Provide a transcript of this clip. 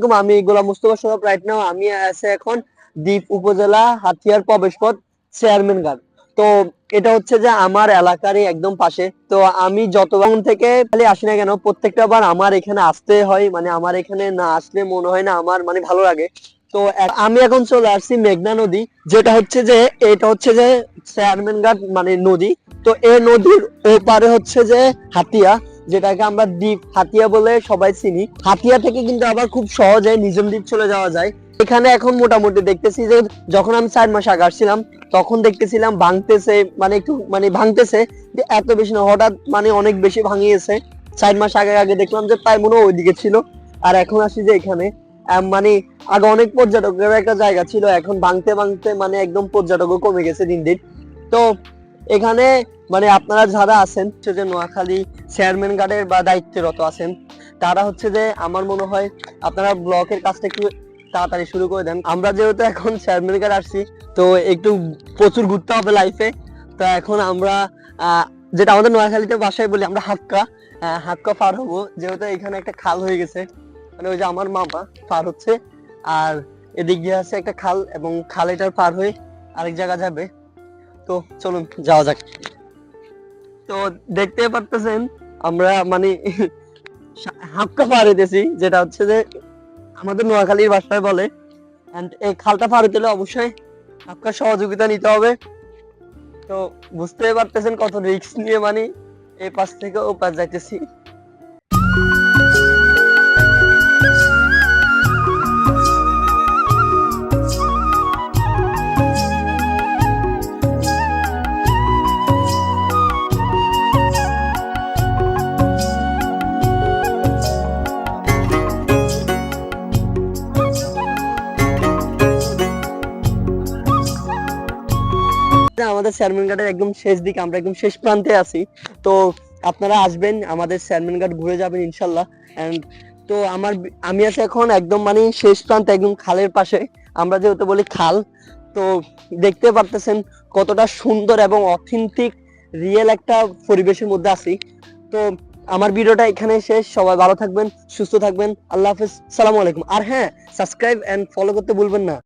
আলাইকুম, আমি গোলাম Mustafa Sohab right now আমি আছে এখন দ্বীপ উপজেলা হাতিয়ার প্রবেশপথ চেয়ারম্যান ঘাট তো এটা হচ্ছে যে আমার এলাকারই একদম পাশে। তো আমি যতবার থেকে খালি আসি না কেন, প্রত্যেকটা বার আমার এখানে আসতে হয় মানে আমার এখানে না আসলে মনে হয় না আমার মানে ভালো লাগে। তো আমি এখন চলে আসছি মেঘনা নদী, যেটা হচ্ছে যে, এটা হচ্ছে যে চেয়ারম্যান ঘাট মানে নদী। তো এই নদীর ওপারে হচ্ছে যে হাতিয়া। যেটাকে আমরা দ্বীপ, হাতিয়া বলে সবাই চিনি। হাতিয়া থেকে কিন্তু আবার খুব সহজে নিজম দ্বীপ চলে যাওয়া যায়। এখানে এখন মোটামুটি দেখতেছি যে, যখন আমি চার মাস আগে আসছিলাম, তখন দেখতেছিলাম ভাঙতেছে মানে একটু মানে ভাঙতেছে, যে এত বেশি না, হঠাৎ মানে অনেক বেশি ভাঙিয়েছে। চার মাস আগে আগে দেখলাম যে প্রায় মনে ওইদিকে ছিল। আর এখন আসি যে এখানে মানে আগে অনেক পর্যটকের একটা জায়গা ছিল, এখন ভাঙতে ভাঙতে মানে একদম পর্যটকও কমে গেছে দিন দিন। তো এখানে মানে আপনারা যারা আছেন যে নোয়াখালী চেয়ারম্যান গার্ডের বা দায়িত্বরত আছেন, তারা হচ্ছে যে আমার মনে হয় আপনারা ব্লকের কাজটা একটু তাড়াতাড়ি শুরু করে দেন। আমরা যেহেতু এখন চেয়ারম্যান গার্ড আসছি, তো একটু প্রচুর ঘুরতে হবে লাইফে তো এখন আমরা যেটা আমাদের নোয়াখালীতে বাসায় বলি আমরা হাক্কা হাক্কা পার হব। যেহেতু এখানে একটা খাল হয়ে গেছে মানে ওই যে আমার মামা পার হচ্ছে, আর এদিক দিয়ে আছে একটা খাল এবং খালেটার পার হয়ে আরেক জায়গা যাবে। তো চলুন, যাওয়া যাক। তো দেখতে পারতেছেন, আমরা মানে হাক্কা পার হইতেছি, যেটা হচ্ছে যে আমাদের নোয়াখালীর ভাষায় বলে এই খালটা পার দিলে অবশ্যই আপনার সহযোগিতা নিতে হবে। তো বুঝতে পারতেছেন কত রিস্ক নিয়ে মানে এই পাশ থেকে ও পাশ যাইতেছি। যে আমাদের চেয়ারম্যান ঘাটের একদম শেষ দিকে, আমরা একদম শেষ প্রান্তে আছি। তো আপনারা আসবেন, আমাদের চেয়ারম্যান ঘাট ঘুরে যাবেন ইনশাল্লাহ। এন্ড তো আমার, আমি আছি এখন একদম মানে শেষ প্রান্তে, একদম খালের পাশে। আমরা যেহেতু বলি খাল, তো দেখতে পারতেছেন কতটা সুন্দর এবং অথেন্টিক রিয়েল একটা পরিবেশের মধ্যে আছি। তো আমার ভিডিওটা এখানে শেষ। সবাই ভালো থাকবেন, সুস্থ থাকবেন। আল্লাহ হাফেজ। সালামু আলাইকুম। আর হ্যাঁ সাবস্ক্রাইব এন্ড ফলো করতে ভুলবেন না।